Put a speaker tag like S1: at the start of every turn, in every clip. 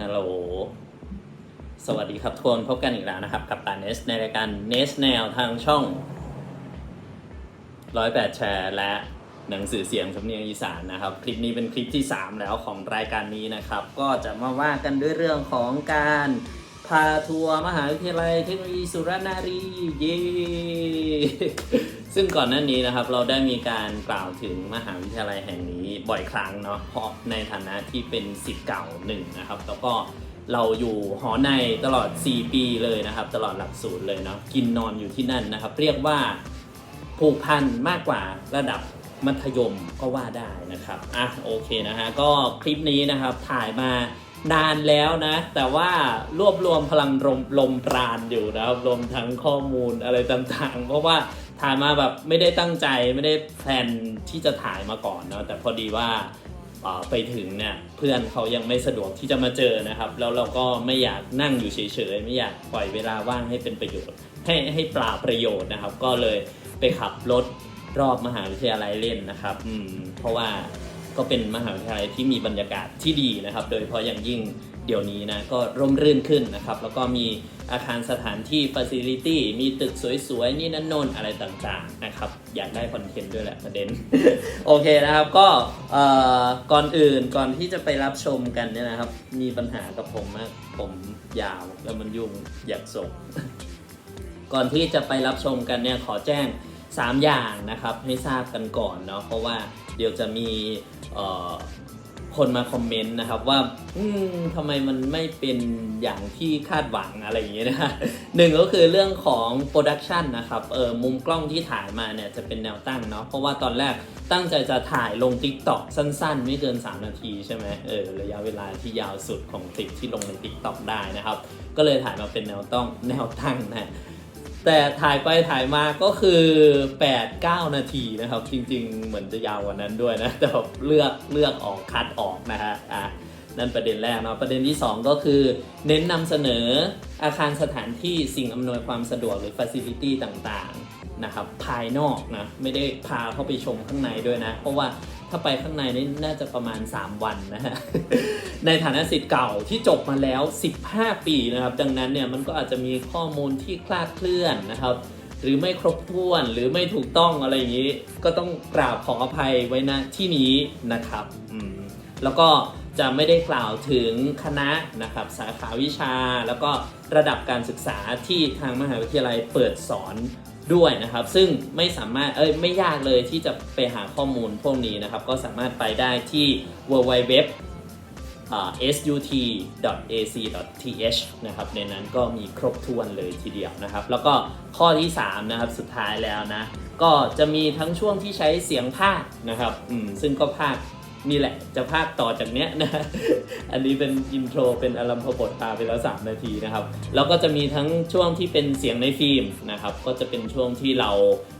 S1: ฮัลโหล สวัสดีครับทุกคนพบกันอีกแล้วนะครับ กับตาเนสในรายการเนสแนวทางช่องร้อยแปดแชร์และหนังสือเสียงสำเนียงอีสานนะครับ คลิปนี้เป็นคลิปที่ 3 แล้วของรายการนี้นะครับ ก็จะมาว่ากันด้วยเรื่องของการพาทัวร์มหาวิทยาลัยเทคโนโลยีสุรนารีเย้ ซึ่งก่อนหน้านี้นะครับเราได้มีการกล่าวถึงมหาวิทยาลัยแห่งนี้บ่อยครั้งเนาะเพราะในฐานะที่เป็นสิทธิ์เก่าหนึ่งนะครับ แล้วก็เราอยู่หอในตลอด 4 ปีเลยนะครับ ตลอดหลักสูตรเลยเนาะกินนอนอยู่ที่นั่นนะครับ เรียกว่าผูกพันมากกว่าระดับมัธยมก็ว่าได้นะครับอะโอเคนะฮะก็คลิปนี้นะครับถ่ายมานานแล้วนะ แต่ว่ารวบรวมพลังลมลมปราณอยู่นะครับรวมทั้งข้อมูลอะไรต่างๆ เพราะว่า ถ่ายมาแบบไม่ได้ตั้งใจไม่ได้แพลนที่จะถ่ายมาก่อนเนาะแต่พอดีว่าไปถึงเนี่ยเพื่อนเขายังไม่สะดวกที่จะมาเจอนะครับ แล้วเราก็ไม่อยากนั่งอยู่เฉยๆไม่อยากปล่อยเวลาว่างให้เป็นประโยชน์ ให้ให้เปล่าประโยชน์นะครับ ก็เลยไปขับรถรอบมหาวิทยาลัยเล่นนะครับ อืมเพราะว่า ก็เป็นมหาวิทยาลัยที่มีบรรยากาศที่ดีนะครับ โดยเฉพาะอย่างยิ่งเดี๋ยวนี้นะก็ร่มรื่นขึ้นนะครับ แล้วก็มีอาคารสถานที่ facility มีตึกสวยๆ นี่นั่นโน่นอะไรต่างๆนะครับ อยากได้คอนเทนต์ด้วยแหละประเด็น โอเคนะครับก็เอ่อก่อนอื่นก่อนที่จะไปรับชมกันเนี่ยนะครับ มีปัญหากับผมมากผมยาวแล้วมันยุ่งอยากส่งก่อนที่จะไปรับชมกันเนี่ยขอแจ้ง 3 อย่างนะครับให้ทราบกันก่อนเนาะเพราะว่าเดี๋ยวจะมี คนมาคอมเมนต์นะครับว่า อืมทำไมมันไม่เป็นอย่างที่คาดหวังอะไรอย่างเงี้ยนะหนึ่งก็คือเรื่องของโปรดักชันนะครับเออมุมกล้องที่ถ่ายมาเนี่ยจะเป็นแนวตั้งเนาะเพราะว่าตอนแรกตั้งใจจะถ่ายลง Tik t o อกสั้นๆ ไม่เกิน 3 นาทีใช่ไหมเออระยะเวลาที่ยาวสุดของคลิปที่ลงใน Tik t o อกได้นะครับ ก็เลยถ่ายมาเป็นแนวต้องแนวตั้งนะ แต่ถ่ายไปถ่ายมาก็คือ 8-9 นาทีนะครับ จริง ๆ เหมือนจะยาวกว่านั้นด้วยนะ แต่เลือกเลือกออกคัดออกนะฮะอะนั่นประเด็นแรกเนาะประเด็นที่ 2 ก็คือ เน้นนำเสนออาคารสถานที่สิ่งอำนวยความสะดวกหรือ Facility ต่างๆนะครับภายนอกนะไม่ได้พาเข้าไปชมข้างในด้วยนะ เพราะว่า ถ้าไปข้างในนี่น่าจะประมาณ 3 วันนะฮะ ในฐานะสิทธิ์เก่าที่จบมาแล้ว 15 ปีนะครับ ดังนั้นเนี่ยมันก็อาจจะมีข้อมูลที่คลาดเคลื่อนนะครับ หรือไม่ครบถ้วนหรือไม่ถูกต้องอะไรอย่างนี้ ก็ต้องกราบขออภัยไว้ณที่นี้นะครับอืมแล้วก็จะไม่ได้กล่าวถึงคณะนะครับสาขาวิชา แล้วก็ระดับการศึกษาที่ทางมหาวิทยาลัยเปิดสอน ด้วยนะครับ ซึ่งไม่สามารถเอ้ยไม่ยากเลยที่จะไปหาข้อมูลพวกนี้นะครับ ก็สามารถไปได้ที่ www sut.ac.th นะครับในนั้นก็มีครบถ้วนเลยทีเดียวนะครับ แล้วก็ข้อที่ 3 นะครับสุดท้ายแล้วนะ ก็จะมีทั้งช่วงที่ใช้เสียงภาคนะครับซึ่งก็ภาค นี่แหละจะภาคต่อจากเนี้ยนะ อันนี้เป็นอินโทรเป็นอลัมพบทพาไปแล้ว 3 นาทีนะครับ แล้วก็จะมีทั้งช่วงที่เป็นเสียงในฟิล์มนะครับ ก็จะเป็นช่วงที่เรา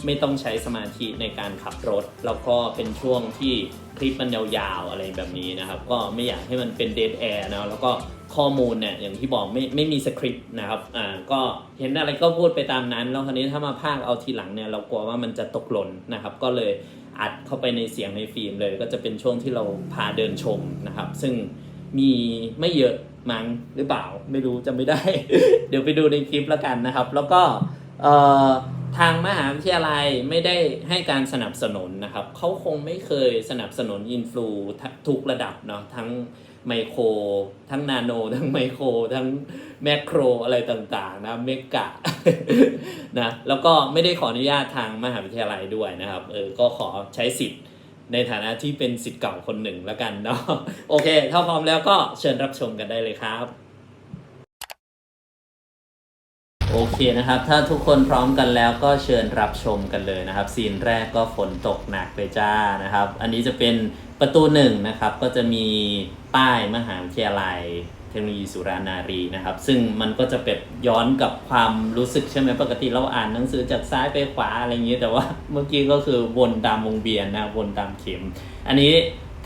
S1: ไม่ต้องใช้สมาธิในการขับรถ แล้วก็เป็นช่วงที่คลิปมันยาวๆอะไรแบบนี้นะครับ ก็ไม่อยากให้มันเป็นเด d แอร์นะ แล้วก็ข้อมูลเนี่ยอย่างที่บอกไม่ไม่มีสคริปต์นะครับ อ่าก็เห็นอะไรก็พูดไปตามนั้น แล้วคราวนี้ถ้ามาพากย์เอาทีหลังเนี่ยเรากลัวว่ามันจะตกหล่นนะครับ ก็เลย อัดเข้าไปในเสียงในฟิล์มเลย ก็จะเป็นช่วงที่เราพาเดินชมนะครับ ซึ่งมีไม่เยอะมั้งหรือเปล่าไม่รู้จะไม่ได้ เดี๋ยวไปดูในคลิปแล้วกันนะครับ แล้วก็ทางมหาวิทยาลัยไม่ได้ให้การสนับสนุนนะครับเขาคงไม่เคยสนับสนุนอินฟลูทุกระดับเนาะทั้ง ไมโคร ทั้งนาโน ทั้งไมโคร ทั้งแมคโครอะไรต่างๆ นะเมกะนะแล้วก็ไม่ได้ขออนุญาตทางมหาวิทยาลัยด้วยนะครับเออก็ขอใช้สิทธิ์ ในฐานะที่เป็นสิทธิ์เก่าคนหนึ่งแล้วกันเนาะโอเค ถ้าพร้อมแล้วก็เชิญรับชมกันได้เลยครับ โอเคนะครับ ถ้าทุกคนพร้อมกันแล้วก็เชิญรับชมกันเลยนะครับ ซีนแรกก็ฝนตกหนักเลยจ้านะครับ อันนี้จะเป็นประตูหนึ่งนะครับ ก็จะมีป้ายมหาวิทยาลัยเทคโนโลยีสุรานารีนะครับ ซึ่งมันก็จะเป็นย้อนกับความรู้สึกใช่ไหมปกติเราอ่านหนังสือจากซ้ายไปขวาอะไรอย่างนี้ แต่ว่าเมื่อกี้ก็คือวนตามวงเวียนนะวนตามเข็ม อันนี้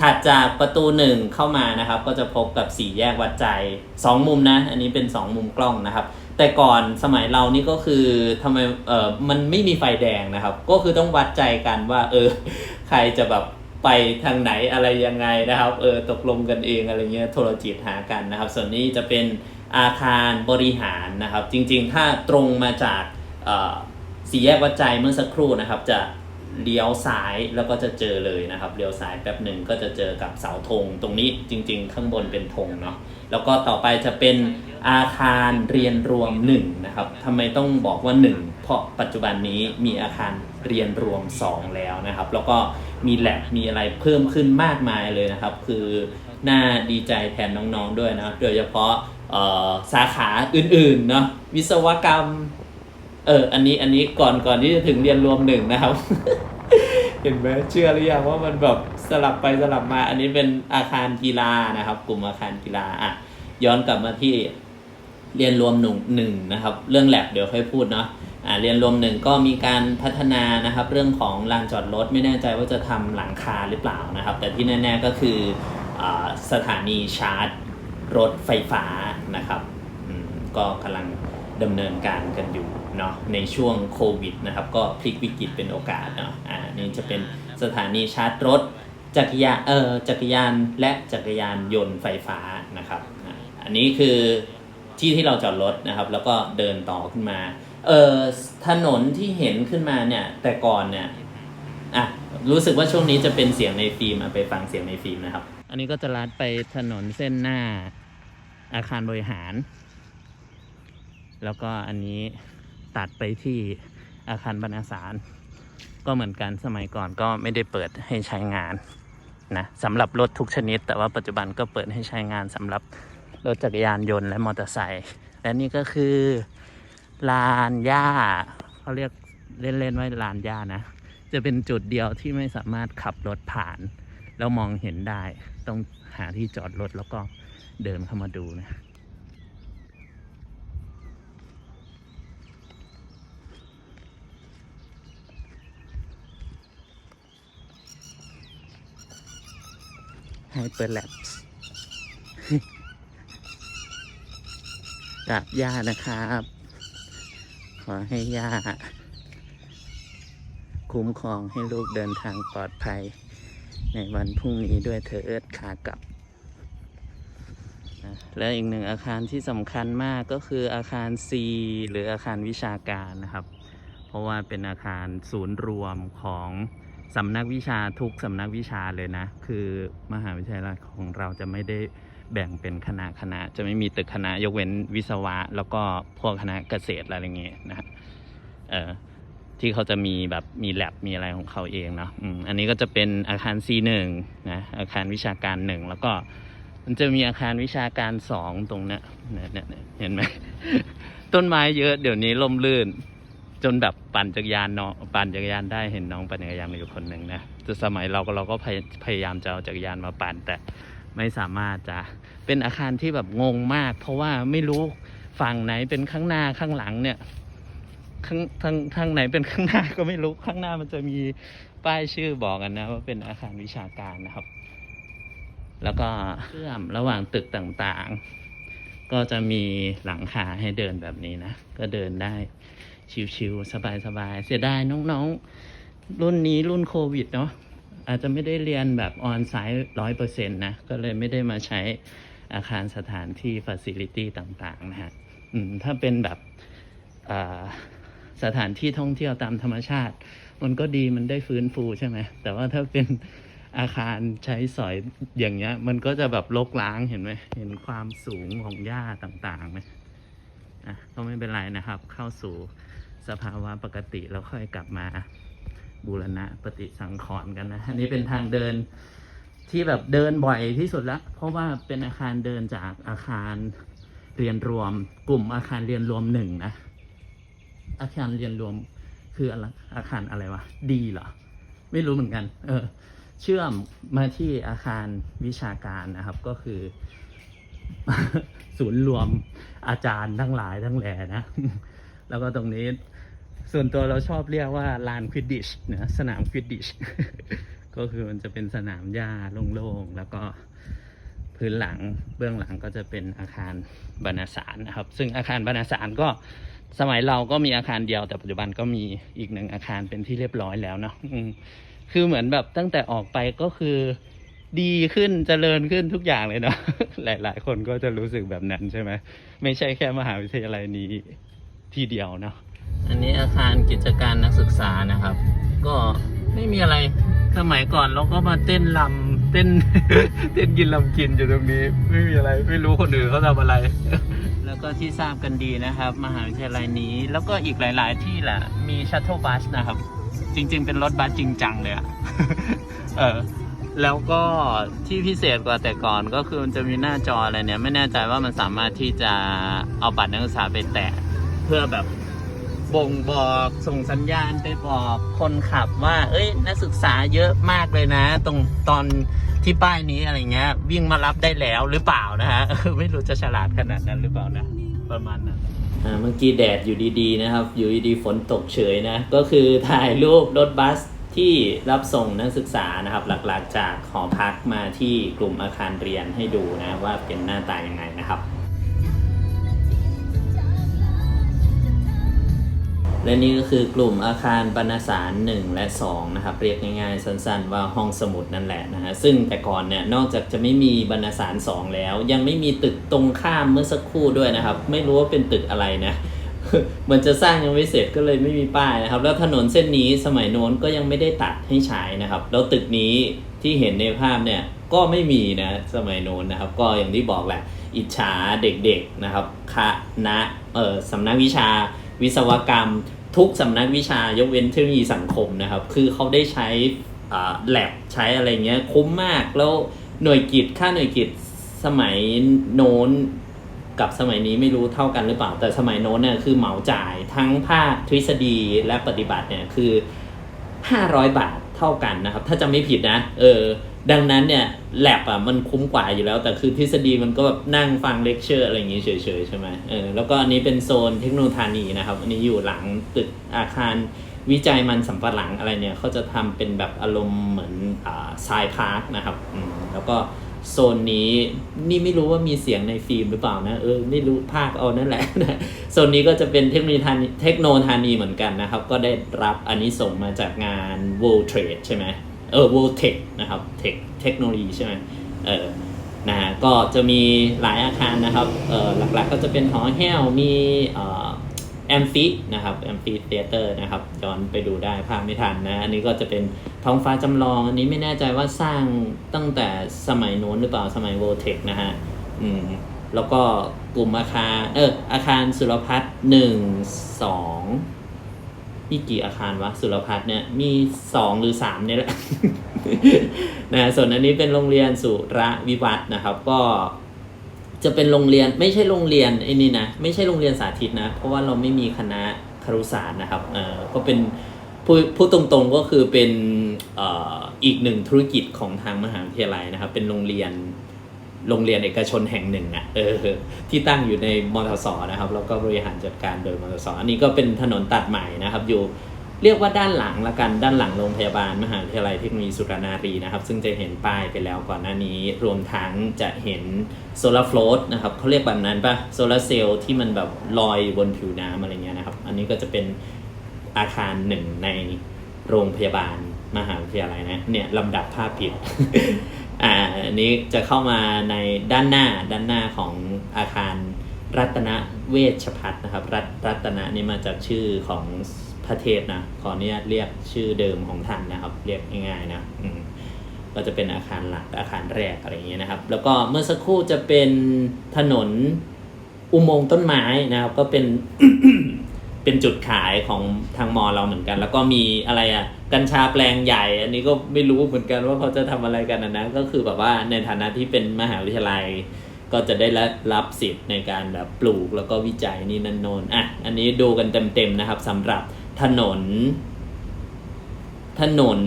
S1: ถัดจากประตูหนึ่งเข้ามานะครับ ก็จะพบกับสี่แยกวัดใจสองมุมนะ อันนี้เป็นสองมุมกล้องนะครับ แต่ก่อนสมัยเรานี่ก็คือทำไมเออมันไม่มีไฟแดงนะครับ ก็คือต้องวัดใจกันว่า เออ ใครจะแบบไปทางไหนอะไรยังไงนะครับ เออตกลงกันเองอะไรเงี้ยโทรจิตหากันนะครับ ส่วนนี้จะเป็นอาคารบริหารนะครับ จริงๆ ถ้าตรงมาจากเอ่อสี่แยกวัดใจเมื่อสักครู่นะครับ จะ เลี้ยวซ้ายแล้วก็จะเจอเลยนะครับเลี้ยวซ้ายแป๊บหนึ่งก็จะเจอกับเสาธงตรงนี้จริง ๆ ข้างบนเป็นธงเนาะแล้วก็ต่อไปจะเป็นอาคารเรียนรวมหนึ่งนะครับทำไมต้องบอกว่าหนึ่งเพราะปัจจุบันนี้มีอาคารเรียนรวมสองแล้วนะครับ แล้วก็มีแลบมีอะไรเพิ่มขึ้นมากมายเลยนะครับ คือน่าดีใจแทนน้องๆด้วยนะโดยเฉพาะเอ่อสาขาอื่นๆเนาะวิศวกรรม เออ อันนี้อันนี้ก่อนก่อนที่จะถึงเรียนรวมหนึ่งนะครับ เห็นไหมเชื่อหรือยังว่ามันแบบสลับไปสลับมา อันนี้เป็นอาคารกีฬานะครับ กลุ่มอาคารกีฬาอะย้อนกลับมาที่เรียนรวมหนึ่งหนึ่งนะครับ เรื่องแลบเดี๋ยวค่อยพูดเนาะอ่าเรียนรวมหนึ่งก็มีการพัฒนานะครับ เรื่องของลานจอดรถไม่แน่ใจว่าจะทำหลังคาหรือเปล่านะครับ แต่ที่แน่ ๆก็คืออสถานีชาร์จรถไฟฟ้านะครับก็กำลังดำเนินการกันอยู่ เนาะในช่วงโควิดนะครับก็พลิกวิกฤตเป็นโอกาสเนาะอ่านี่จะเป็นสถานีชาร์จรถ จักรยานเออจักรยานและจักรยานยนต์ไฟฟ้านะครับอ่าอันนี้คือที่ที่เราจอดรถนะครับ แล้วก็เดินต่อขึ้นมาเออถนนที่เห็นขึ้นมาเนี่ยแต่ก่อนเนี่ยอะรู้สึกว่าช่วงนี้จะเป็นเสียงในฟิล์มอะไปฟังเสียงในฟิล์มนะครับ อันนี้ก็จะลัดไปถนนเส้นหน้าอาคารบริหาร แล้วก็อันนี้ ตัดไปที่อาคารบรรณสาร ก็เหมือนกันสมัยก่อนก็ไม่ได้เปิดให้ใช้งานนะสำหรับรถทุกชนิด แต่ว่าปัจจุบันก็เปิดให้ใช้งานสำหรับรถจักรยานยนต์และมอเตอร์ไซค์และนี่ก็คือลานหญ้าเขาเรียกเล่นๆว่าลานหญ้านะ จะเป็นจุดเดียวที่ไม่สามารถขับรถผ่าน แล้วมองเห็นได้ ต้องหาที่จอดรถแล้วก็เดินเข้ามาดูนะ Hyperlapse กับย่านะครับ ขอให้ย่า คุ้มครองให้ลูกเดินทางปลอดภัย ในวันพรุ่งนี้ด้วยเถิดขากลับ และอีกหนึ่งอาคารที่สำคัญมากก็คืออาคาร C หรืออาคารวิชาการนะครับ เพราะว่าเป็นอาคารศูนย์รวมของ สำนักวิชาทุกสำนักวิชาเลยนะ คือมหาวิทยาลัยของเราจะไม่ได้แบ่งเป็นคณะคณะ จะไม่มีตึกคณะยกเว้นวิศวะ แล้วก็พวกคณะเกษตรอะไรอย่างเงี้ยนะเออที่เขาจะมีแบบมีแลบมีอะไรของเขาเองเนาะอันนี้ก็จะเป็นอาคาร C1 นะอาคารวิชาการหนึ่งแล้วก็มันจะมีอาคารวิชาการสองตรงเนี้ยเนี่ยเนี่ยเนี่ยเห็นไหมต้นไม้เยอะเดี๋ยวนี้ล่มลื่น จนแบบปั่นจักรยานเนาะปั่นจักรยานได้เห็นน้องปั่นจักรยานมาอยู่คนหนึ่งนะแต่สมัยเราก็เราก็พยพยายามจะเอาจักรยานมาปั่นแต่ไม่สามารถจะเป็นอาคารที่แบบงงมาก เพราะว่าไม่รู้ฝั่งไหนเป็นข้างหน้าข้างหลังเนี่ยข้างทางทางไหนเป็นข้างหน้าก็ไม่รู้ข้างหน้ามันจะมีป้ายชื่อบอกกันนะว่าเป็นอาคารวิชาการนะครับ แล้วก็เชื่อมระหว่างตึกต่างๆ ก็จะมีหลังคาให้เดินแบบนี้นะ ก็เดินได้ ชิวๆสบายๆเสียดายน้องๆ รุ่นนี้รุ่นโควิดเนาะอาจจะไม่ได้เรียนแบบออนไซต์ร้อยเปอร์เซ็นต์นะ ก็เลยไม่ได้มาใช้อาคารสถานที่ฟ a ซิลิตี้ต่างๆนะฮะถ้าเป็นแบบสถานที่ท่องเที่ยวตามธรรมชาติ มันก็ดีมันได้ฟื้นฟูใช่ไหมแต่ว่าถ้าเป็นอาคารใช้สอยอย่างเงี้ย มันก็จะแบบลกล้างเห็นไหมเห็นความสูงของหญ้าต่างๆไหมอะก็ไม่เป็นไรนะครับ เข้าสู่ สภาวะปกติแล้วค่อยกลับมาบูรณะปฏิสังขรณ์กันนะอันนี้เป็นทางเดินที่แบบเดินบ่อยที่สุดละเพราะว่าเป็นอาคารเดินจากอาคารเรียนรวม กลุ่มอาคารเรียนรวมหนึ่งนะ อาคารเรียนรวมคืออะไรอาคารอะไรวะดีเหรอไม่รู้เหมือนกัน เออ เชื่อมมาที่อาคารวิชาการนะครับ ก็คือ ศูนย์รวมอาจารย์ทั้งหลายทั้งแหล่นะ แล้วก็ตรงนี้ ส่วนตัวเราชอบเรียกว่าลานควิดดิชนะสนามควิดดิชก็คือมันจะเป็นสนามหญ้าโล่งๆ แล้วก็พื้นหลังเบื้องหลังก็จะเป็นอาคารบรรณสารนะครับ ซึ่งอาคารบรรณสารก็สมัยเราก็มีอาคารเดียวแต่ปัจจุบันก็มีอีกหนึ่งอาคารเป็นที่เรียบร้อยแล้วเนาะคือเหมือนแบบตั้งแต่ออกไปก็คือดีขึ้นเจริญขึ้นทุกอย่างเลยเนาะหลาย ๆ คนก็จะรู้สึกแบบนั้นใช่ไหมไม่ใช่แค่มหาวิทยาลัยนี้ที่เดียวเนาะ อันนี้อาคารกิจการนักศึกษานะครับ ก็ไม่มีอะไรสมัยก่อนเราก็มาเต้นลำเต้น เต้นกินลำกินอยู่ตรงนี้ ไม่มีอะไรไม่รู้คนอื่นเขาทำอะไร แล้วก็ที่ทราบกันดีนะครับ มหาวิทยาลัยนี้ แล้วก็อีกหลาย ๆ ที่แหละมีชัตเทิลบัสนะครับ จริง ๆ เป็นรถบัสจริงจังเลยอะเออแล้วก็ที่พิเศษกว่าแต่ก่อนก็คือมันจะมีหน้าจออะไรเนี่ย ไม่แน่ใจว่ามันสามารถที่จะเอาบัตรนักศึกษาไปแตะเพื่อแบบ บ่งบอกส่งสัญญาณไปบอกคนขับว่า เอ้ย นักศึกษาเยอะมากเลยนะ ตรงตอนที่ป้ายนี้อะไรเงี้ย วิ่งมารับได้แล้วหรือเปล่านะฮะไม่รู้จะฉลาดขนาดนั้นหรือเปล่านะ ประมาณนั้นอ่าเมื่อกี้แดดอยู่ดีๆนะครับ อยู่ดีๆฝนตกเฉยนะ ก็คือถ่ายรูปรถบัสที่รับส่งนักศึกษานะครับ หลักๆจากหอพักมาที่กลุ่มอาคารเรียนให้ดูนะว่าเป็นหน้าตายังไงนะครับ และนี่ก็คือกลุ่มอาคารบรรณสาร 1 และ 2 นะครับ เรียกง่ายๆ สั้นๆ ว่าห้องสมุดนั่นแหละนะฮะซึ่งแต่ก่อนเนี่ยนอกจากจะไม่มีบรรณสาร 2 แล้ว ยังไม่มีตึกตรงข้ามเมื่อสักครู่ด้วยนะครับ ไม่รู้ว่าเป็นตึกอะไรนะเหมือนจะสร้างยังไม่เสร็จก็เลยไม่มีป้ายนะครับ แล้วถนนเส้นนี้สมัยโน้นก็ยังไม่ได้ตัดให้ใช้นะครับ แล้วตึกนี้ที่เห็นในภาพเนี่ยก็ไม่มีนะสมัยโน้นนะครับ ก็อย่างที่บอกแหละ อิจฉาเด็กๆนะครับคณะเออสำนักวิชาวิศวกรรม ทุกสำนักวิชายกเว้นเทคโนโลยีสังคมนะครับ คือเขาได้ใช้แลบใช้อะไรเงี้ยคุ้มมากแล้วหน่วยกิจค่าหน่วยกิจสมัยโน้นกับสมัยนี้ไม่รู้เท่ากันหรือเปล่า แต่สมัยโน้นเนี่ยคือเหมาจ่ายทั้งภาคทฤษฎีและปฏิบัติเนี่ยคือ 500 บาทเท่ากันนะครับ ถ้าจำไม่ผิดนะ เออ ดังนั้นเนี่ยแลบอะมันคุ้มกว่าอยู่แล้ว แต่คือทฤษฎีมันก็แบบนั่งฟังเลคเชอร์อะไรอย่างงี้เฉยๆใช่ไหมเออแล้วก็อันนี้เป็นโซนเทคโนโลยีนะครับ อันนี้อยู่หลังตึกอาคารวิจัยมันสำปะหลังอะไรเนี่ยเขาจะทำเป็นแบบอารมณ์เหมือนอ่าทรายพาร์คนะครับอืมแล้วก็โซนนี้นี่ไม่รู้ว่ามีเสียงในฟิล์มหรือเปล่านะเออไม่รู้ภาคเอานั่นแหละโซนนี้ก็จะเป็นเทคโนโลยีเทคโนทานีเหมือนกันนะครับ ก็ได้รับอันนี้ส่งมาจากงาน World Trade ใช่ไหม เออ World Tech นะครับ Tech เทคโนโลยีใช่ไหมเออนะก็จะมีหลายอาคารนะครับเออหลักๆก็จะเป็นหอแห้วมีเอ่อแอมฟินะครับแอมฟิเทเตอร์นะครับย้อนไปดูได้ภาพไม่ทันนะอันนี้ก็จะเป็นท้องฟ้าจำลองอันนี้ไม่แน่ใจว่าสร้างตั้งแต่สมัยโน้นหรือเปล่าสมัย World Tech นะฮะอืมแล้วก็กลุ่มอาคารเอออาคารสุรพัฒน์หนึ่งสอง มีกี่อาคารวะสุรพัฒน์เนี่ยมีสองหรือสามเนี่ยแหละนะส่วนอันนี้เป็นโรงเรียนสุระวิวัฒน์นะครับ ก็จะเป็นโรงเรียนไม่ใช่โรงเรียนไอ้นี่นะไม่ใช่โรงเรียนสาธิตนะ เพราะว่าเราไม่มีคณะครุศาสตร์นะครับเออก็เป็นพูดพูดตรงๆก็คือเป็นเอ่ออีกหนึ่งธุรกิจของทางมหาวิทยาลัยนะครับ เป็นโรงเรียน โรงเรียนเอกชนแห่งหนึ่งอะเออที่ตั้งอยู่ในมทสนะครับแล้วก็บริหารจัดการโดยมทสอันนี้ก็เป็นถนนตัดใหม่นะครับ อยู่เรียกว่าด้านหลังละกันด้านหลังโรงพยาบาลมหาวิทยาลัยเทคโนโลยีสุรนารีนะครับ ซึ่งจะเห็นป้ายไปแล้วก่อนหน้านี้ รวมทั้งจะเห็นโซลาร์ฟลอตนะครับเขาเรียกแบบนั้นปะโซลาเซลล์ที่มันแบบลอยบนผิวน้ำอะไรเงี้ยนะครับ อันนี้ก็จะเป็นอาคารหนึ่งในโรงพยาบาลมหาวิทยาลัยนะเนี่ยลำดับภาพผิด อ่าอันนี้จะเข้ามาในด้านหน้าด้านหน้าของอาคารรัตนเวชพัฒน์นะครับ รัตรัตนะนี่มาจากชื่อของพระเทพนะขออนุญาตเรียกชื่อเดิมของท่านนะครับ เรียกง่ายๆนะก็จะเป็นอาคารหลักอาคารแรกอะไรอย่างเงี้ยนะครับ แล้วก็เมื่อสักครู่จะเป็นถนนอุโมงค์ต้นไม้นะครับ ก็เป็น เป็นจุดขายของทางมอเราเหมือนกัน แล้วก็มีอะไรอะกัญชาแปลงใหญ่ อันนี้ก็ไม่รู้เหมือนกันว่าเขาจะทำอะไรกันนะก็คือแบบว่าในฐานะที่เป็นมหาวิทยาลัย ก็จะได้รับสิทธิ์ในการแบบปลูกแล้วก็วิจัยนี่นั่นโนนอะอันนี้ดูกันเต็มๆนะครับสำหรับถนน ถนน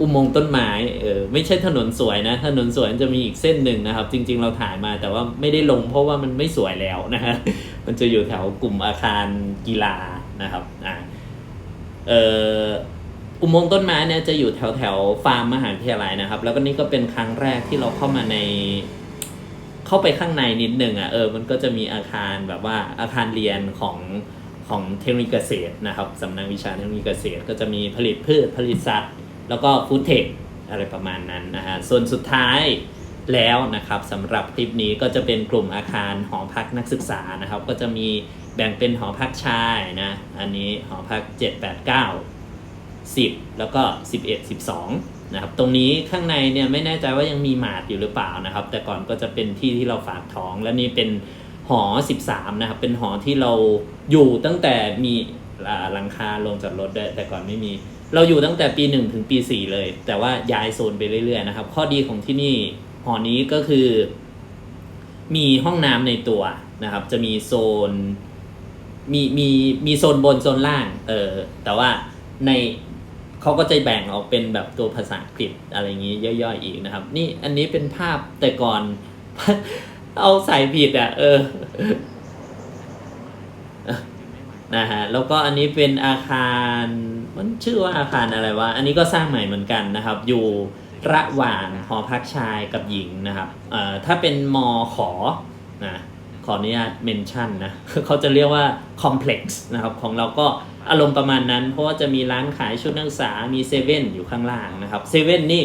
S1: อุโมงค์ต้นไม้เออไม่ใช่ถนนสวยนะ ถนนสวยมันจะมีอีกเส้นหนึ่งนะครับ จริง ๆ เราถ่ายมาแต่ว่าไม่ได้ลงเพราะว่ามันไม่สวยแล้วนะฮะ มันจะอยู่แถวกลุ่มอาคารกีฬานะครับอ่าเอออุโมงค์ต้นไม้เนี่ยจะอยู่แถวแถวฟาร์มมหาวิทยาลัยนะครับ แล้วก็นี่ก็เป็นครั้งแรกที่เราเข้ามาใน เข้าไปข้างในนิดนึงอะเออมันก็จะมีอาคารแบบว่าอาคารเรียนของของเทคโนโลยีเกษตรนะครับสำนักวิชาเทคโนโลยีเกษตร ก็จะมีผลิตพืชผลิตสัตว์ แล้วก็ฟู้ดเทคอะไรประมาณนั้นนะฮะส่วนสุดท้าย แล้วนะครับสำหรับคลิปนี้ก็จะเป็นกลุ่มอาคารหอพักนักศึกษานะครับ ก็จะมีแบ่งเป็นหอพักชายนะ อันนี้หอพัก 7 8 9 10 แล้วก็ 11 12นะครับ ตรงนี้ข้างในเนี่ยไม่แน่ใจว่ายังมีหมาดอยู่หรือเปล่านะครับ แต่ก่อนก็จะเป็นที่ที่เราฝากท้อง และนี่เป็นหอ 13 นะครับ เป็นหอที่เราอยู่ตั้งแต่มีหลังคาลงจากรถด้วยแต่ก่อนไม่มี เราอยู่ตั้งแต่ปี 1 ถึงปี 4 เลย แต่ว่าย้ายโซนไปเรื่อยๆนะครับ ข้อดีของที่นี่ หอนี้ก็คือ มีห้องน้ำในตัวนะครับ จะมีโซน มีมีมีโซนบนโซนล่าง เออ แต่ว่าในเขาก็จะแบ่งออกเป็นแบบตัวภาษาอังกฤษอะไรอย่างนี้ย่อยๆอีกนะครับ นี่อันนี้เป็นภาพแต่ก่อน เอาใส่ผิดอะ เออนะฮะแล้วก็อันนี้เป็นอาคารมันชื่อว่าอาคารอะไรวะ อันนี้ก็สร้างใหม่เหมือนกันนะครับ อยู่ ระหว่างหอพักชายกับหญิงนะครับเอ่อถ้าเป็นมอขอนะขออนุญาตเมนชั่นนะเขาจะเรียกว่าคอมเพล็กซ์นะครับของเราก็อารมณ์ประมาณนั้น เพราะว่าจะมีร้านขายชุดนักศึกษามีเซเว่นอยู่ข้างล่างนะครับเซเว่นนี่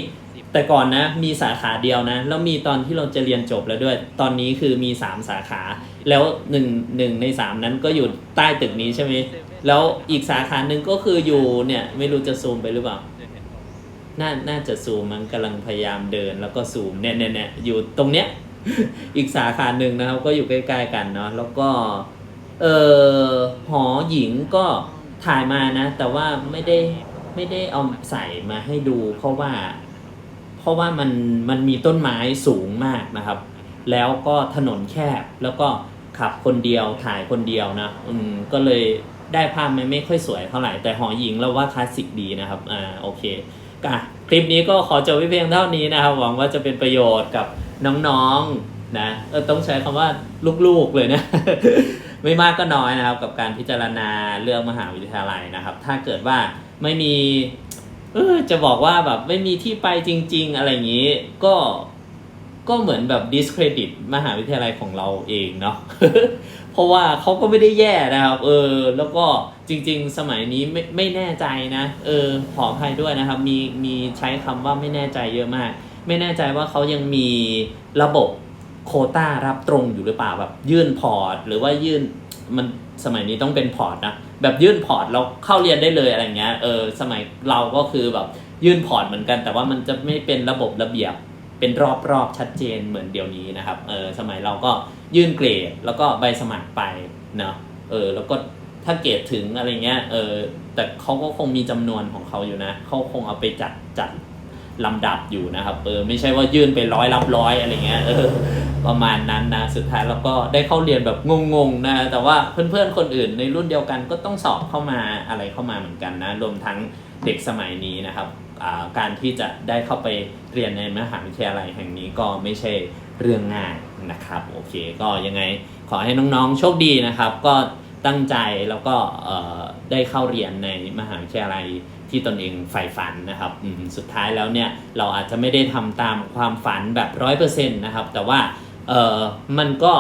S1: แต่ก่อนนะมีสาขาเดียวนะ แล้วมีตอนที่เราจะเรียนจบแล้วด้วย ตอนนี้คือมี 3 สาขา แล้วหนึ่งหนึ่งใน 3 นั้นก็อยู่ใต้ตึกนี้ใช่ไหมแล้วอีกสาขาหนึ่งก็คืออยู่เนี่ยไม่รู้จะซูมไปหรือเปล่า น่าน่าจะซูมมันกำลังพยายามเดินแล้วก็ซูมเนี่ยเนี่ยเนี่ยอยู่ตรงเนี้ย อีกสาขาหนึ่งนะครับ ก็อยู่ใกล้ๆกันเนาะแล้วก็เออหอหญิงก็ถ่ายมานะ แต่ว่าไม่ได้ไม่ได้เอาใส่มาให้ดู เพราะว่า เพราะว่ามันมันมีต้นไม้สูงมากนะครับ แล้วก็ถนนแคบแล้วก็ขับคนเดียวถ่ายคนเดียวนะอืมก็เลยได้ภาพมันไม่ค่อยสวยเท่าไหร่แต่หอหญิงเราว่าคลาสสิกดีนะครับอ่าโอเค คลิปนี้ก็ขอจบไว้เพียงเท่านี้นะครับ หวังว่าจะเป็นประโยชน์กับน้องๆนะเออต้องใช้คำว่าลูกๆเลยนะ ไม่มากก็น้อยนะครับ กับการพิจารณาเรื่องมหาวิทยาลัยนะครับ ถ้าเกิดว่าไม่มีเออจะบอกว่าแบบไม่มีที่ไปจริง ๆ อะไรอย่างนี้ ก็ก็เหมือนแบบ discredit มหาวิทยาลัยของเราเองเนาะเพราะว่าเขาก็ไม่ได้แย่นะครับ เออ แล้วก็ จริง ๆ สมัยนี้ไม่ไม่แน่ใจนะ เออขออภัยด้วยนะครับ มีมีใช้คำว่าไม่แน่ใจเยอะมาก ไม่แน่ใจว่าเขายังมีระบบโคต้ารับตรงอยู่หรือเปล่าแบบยื่นพอร์ต หรือว่ายื่นมันสมัยนี้ต้องเป็นพอร์ตนะแบบยื่นพอร์ตเราเข้าเรียนได้เลยอะไรเงี้ยเออสมัยเราก็คือแบบยื่นพอร์ตเหมือนกัน แต่ว่ามันจะไม่เป็นระบบระเบียบเป็นรอบๆชัดเจนเหมือนเดี๋ยวนี้นะครับเออสมัยเราก็ยื่นเกรดแล้วก็ใบสมัครไปเนาะเออแล้วก็ ถ้าเกรดถึงอะไรเงี้ยเออแต่เขาก็คงมีจำนวนของเขาอยู่นะเขาคงเอาไปจัดจัดลำดับอยู่นะครับเออไม่ใช่ว่ายื่นไปร้อยรับร้อยอะไรเงี้ยเออประมาณนั้นนะสุดท้ายเราก็ได้เข้าเรียนแบบงงๆนะแต่ว่าเพื่อนๆคนอื่นในรุ่นเดียวกันก็ต้องสอบเข้ามาอะไรเข้ามาเหมือนกันนะรวมทั้งเด็กสมัยนี้นะครับการที่จะได้เข้าไปเรียนในมหาวิทยาลัยแห่งนี้ก็ไม่ใช่เรื่องง่ายนะครับโอเค ก็ยังไงขอให้น้องๆโชคดีนะครับ ก็ ตั้งใจแล้วก็ได้เข้าเรียนในมหาวิทยาลัยที่ตนเองใฝ่ฝันนะครับสุดท้ายแล้วเนี่ยเราอาจจะไม่ได้ทำตามความฝันแบบร้อยเปอร์เซ็นต์นะครับ แต่ว่ามันก็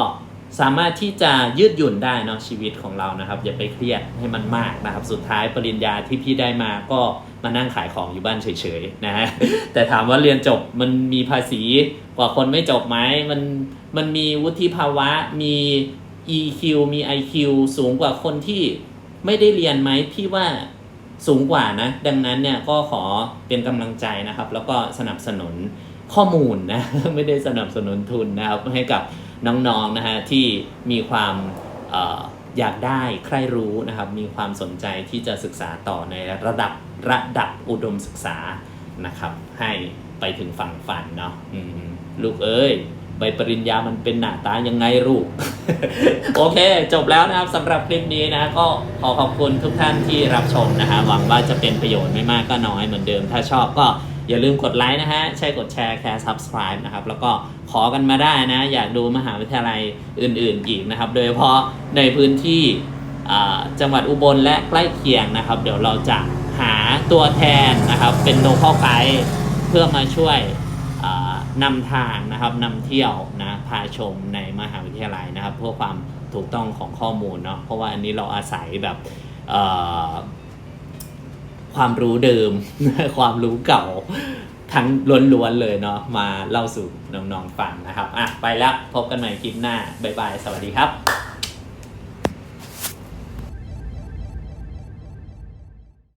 S1: สามารถที่จะยืดหยุ่นได้เนาะชีวิตของเรานะครับ อย่าไปเครียดให้มันมากนะครับ สุดท้ายปริญญาที่พี่ได้มาก็มานั่งขายของอยู่บ้านเฉยๆนะฮะแต่ถามว่าเรียนจบมันมีภาษีกว่าคนไม่จบไหมมันมันมีวุฒิภาวะมี EQ มี IQ สูงกว่าคนที่ไม่ได้เรียนไหมพี่ว่าสูงกว่านะ ดังนั้นเนี่ยก็ขอเป็นกำลังใจนะครับ แล้วก็สนับสนุนข้อมูลนะ ไม่ได้สนับสนุนทุนนะครับ ให้กับน้องๆนะฮะที่มีความออยากได้ใครรู้นะครับ มีความสนใจที่จะศึกษาต่อในระดับระดับอุดมศึกษานะครับ ให้ไปถึงฝั่งฝันเนาะลูกเอ้ย ใบปริญญามันเป็นหน้าตายังไงลูกโอเค จบแล้วนะครับสำหรับคลิปนี้นะ ก็ขอขอบคุณทุกท่านที่รับชมนะฮะหวังว่าจะเป็นประโยชน์ไม่มากก็น้อยเหมือนเดิม ถ้าชอบก็อย่าลืมกดไลค์นะฮะ ใช่กดแชร์แคร์ subscribe นะครับ แล้วก็ขอกันมาได้นะ อยากดูมหาวิทยาลัยอื่น ๆ อีกนะครับ โดยเฉพาะในพื้นที่อ่าจังหวัดอุบลและใกล้เคียงนะครับ เดี๋ยวเราจะหาตัวแทนนะครับ เป็นโลคอลไกด์เพื่อมาช่วยอ่า นำทางนะครับนำเที่ยวนะพาชมในมหาวิทยาลัยนะครับ เพื่อความถูกต้องของข้อมูลเนาะเพราะว่าอันนี้เราอาศัยแบบความรู้เดิม ความรู้เก่าทั้งล้วนๆเลยเนาะมาเล่าสู่น้องๆฟังนะครับอะไปแล้วพบกันใหม่คลิปหน้า บ๊ายบาย สวัสดีครับ